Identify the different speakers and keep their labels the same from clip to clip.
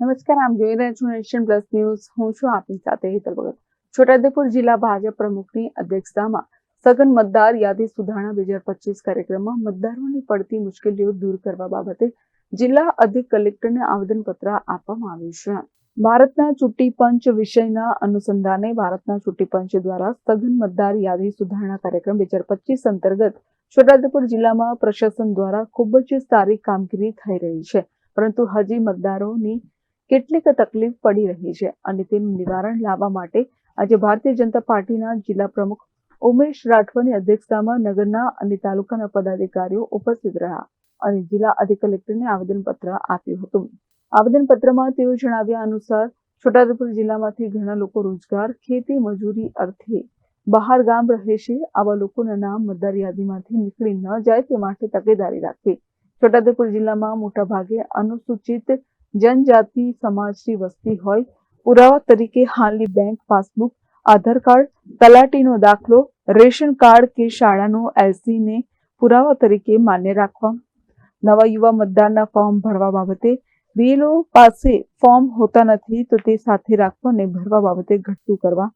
Speaker 1: નમસ્કાર આમ જોઈ રહ્યા છો નેશન પ્લસ ન્યૂઝ. હું છું આપની સાથે હેતલ ભગત. છોટાઉદેપુર જિલ્લા ભાજપ પ્રમુખની અધ્યક્ષતામાં સઘન મતદાર યાદી સુધારણા બે હજાર પચીસ કાર્યક્રમમાં મતદારોની પડતી મુશ્કેલીઓ દૂર કરવા બાબતે જિલ્લા અધિક કલેક્ટરને આવેદનપત્ર આપવામાં આવ્યું છે. ભારતના ચૂંટણી પંચ વિષયના અનુસંધાને ભારતના ચૂંટણી પંચ દ્વારા સઘન મતદાર યાદી સુધારણા કાર્યક્રમ બે હજાર પચીસ અંતર્ગત છોટાઉદેપુર જિલ્લામાં પ્રશાસન દ્વારા ખૂબ જ સારી કામગીરી થઈ રહી છે. પરંતુ હજી મતદારોની કેટલીક તકલીફ પડી રહી છે અને તેનું નિવારણ લાવવા માટે આજે ભારતીય જનતા પાર્ટીના જિલ્લા પ્રમુખ ઉમેશ રાઠવાની અધ્યક્ષતામાં નગરના અને તાલુકાના પદાધિકારીઓ ઉપસ્થિત રહ્યા અને જિલ્લા અધિક કલેક્ટરને આવેદનપત્ર આપ્યું હતું. આવેદનપત્રમાં તેઓ જણાવ્યા અનુસાર, છોટાઉદેપુર જિલ્લામાંથી ઘણા લોકો રોજગાર, ખેતી, મજૂરી અર્થે બહાર ગામ રહે છે. આવા લોકોના નામ મતદાર યાદીમાંથી નીકળી ન જાય તે માટે તકેદારી રાખવી છોટાઉદેપુર જિલ્લામાં મોટાભાગે અનુસૂચિત જનજાતિ સમાજની વસ્તી હોય, પુરાવા તરીકે હાલની બેંક પાસબુક આધાર કાર્ડ, તલાટીનો દાખલો, રેશન કાર્ડ કે શાળાનો એલસીને પુરાવા તરીકે માન્ય રાખવા. નવા યુવા મતદારના ફોર્મ ભરવા બાબતે બીએલઓ પાસે ફોર્મ હોતા નથી તો તે સાથે રાખવા અને ભરવા બાબતે ઘટતું કરવા.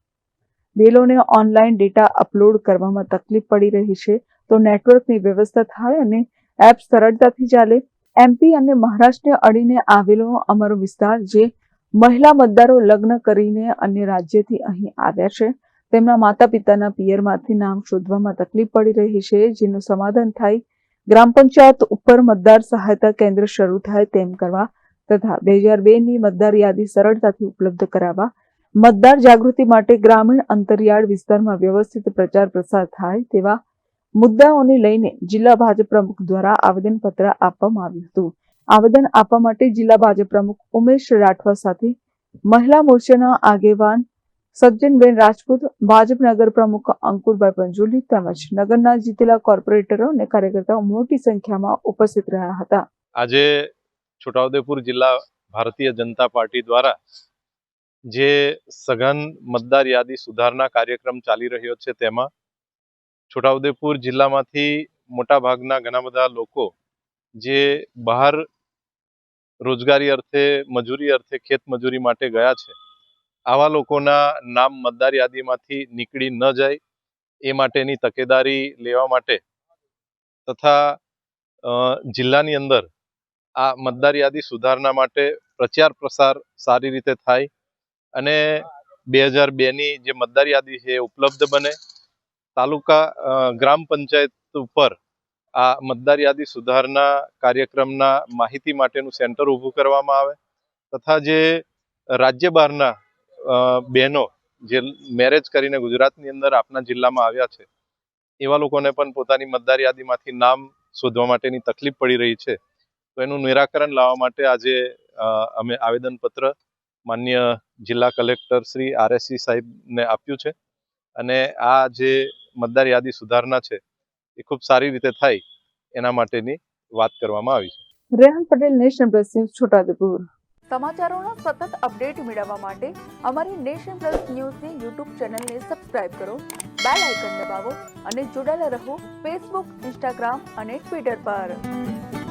Speaker 1: બેલોને ઓનલાઈન ડેટા અપલોડ કરવામાં તકલીફ પડી રહી છે તો નેટવર્કની વ્યવસ્થા થાય અને એપ સરળતાથી ચાલે. એમપી અને મહારાષ્ટ્રને અડીને આવેલો અમારો વિસ્તાર જે મહિલા મતદારો લગ્ન કરીને અન્ય રાજ્યથી અહીં આવ્યા છે. તેમના માતા પિતાના પિયરમાંથી નામ શોધવામાં તકલીફ પડી રહી છે, જેનું સમાધાન થાય ગ્રામ પંચાયત ઉપર મતદાર સહાયતા કેન્દ્ર શરૂ થાય તેમ કરવા તથા બે હજાર બેની મતદાર યાદી સરળતાથી ઉપલબ્ધ કરાવવા, મતદાર જાગૃતિ માટે ગ્રામીણ અંતરિયાળ વિસ્તારમાં વ્યવસ્થિત પ્રચાર પ્રસાર થાય તેવા મુદ્દાઓને લઈને જિલ્લા ભાજપ પ્રમુખ દ્વારા આવેદનપત્ર આપવામાં આવ્યું હતું. આવેદન આપવા માટે જિલ્લા ભાજપ પ્રમુખ ઉમેશ રાઠવા સાથે મહિલા મોરચાના આગેવાન સજ્જનબેન રાજપૂત, ભાજપ નગર પ્રમુખ અંકુરભાઈ પંજોલી તેમજ નગરના જીતેલા કોર્પોરેટરો અને કાર્યકર્તાઓ મોટી સંખ્યામાં ઉપસ્થિત રહ્યા હતા.
Speaker 2: આજે છોટાઉદેપુર જિલ્લા ભારતીય જનતા પાર્ટી દ્વારા જે સઘન મતદાર યાદી સુધારના કાર્યક્રમ ચાલી રહ્યો છે તેમાં છોટાઉદેપુર જિલ્લામાંથી મોટા ભાગના ઘણા બધા લોકો જે બહાર રોજગારી અર્થે, મજૂરી અર્થે, ખેત મજૂરી માટે ગયા છે, આવા લોકોના નામ મતદાર યાદીમાંથી નીકળી ન જાય એ માટેની તકેદારી લેવા માટે તથા જિલ્લાની અંદર આ મતદાર યાદી સુધારણા માટે પ્રચાર પ્રસાર સારી રીતે થાય અને બે હજાર બેની જે મતદાર યાદી છે એ ઉપલબ્ધ બને. તાલુકા ગ્રામ પંચાયત ઉપર આ મતદાર યાદી સુધારના કાર્યક્રમના માહિતી માટેનું સેન્ટર ઊભું કરવામાં આવે તથા જે રાજ્ય બહારના બહેનો જે મેરેજ કરીને ગુજરાતની અંદર આપના જિલ્લામાં આવ્યા છે, એવા લોકોને પણ પોતાની મતદાર યાદીમાંથી નામ શોધવા માટેની તકલીફ પડી રહી છે. તો એનું નિરાકરણ લાવવા માટે આજે અમે આવેદનપત્ર માન્ય જિલ્લા કલેક્ટર શ્રી આરએસસી સાહેબને આપ્યું છે અને આ જે મતદાર યાદી સુધારણા છે એ ખૂબ સારી રીતે થાય એના માટેની વાત કરવામાં આવી છે.
Speaker 1: Rehan Patel national plus news Chhotaudepur.
Speaker 3: સમાચારોના સતત અપડેટ મેળવવા માટે અમારી નેશન પ્લસ ન્યૂઝની યુટ્યુબ ચેનલને સબસ્ક્રાઇબ કરો બેલ આઇકન દબાવો અને જોડાયેલા રહો ફેસબુક ઇન્સ્ટાગ્રામ અને ટ્વિટર પર.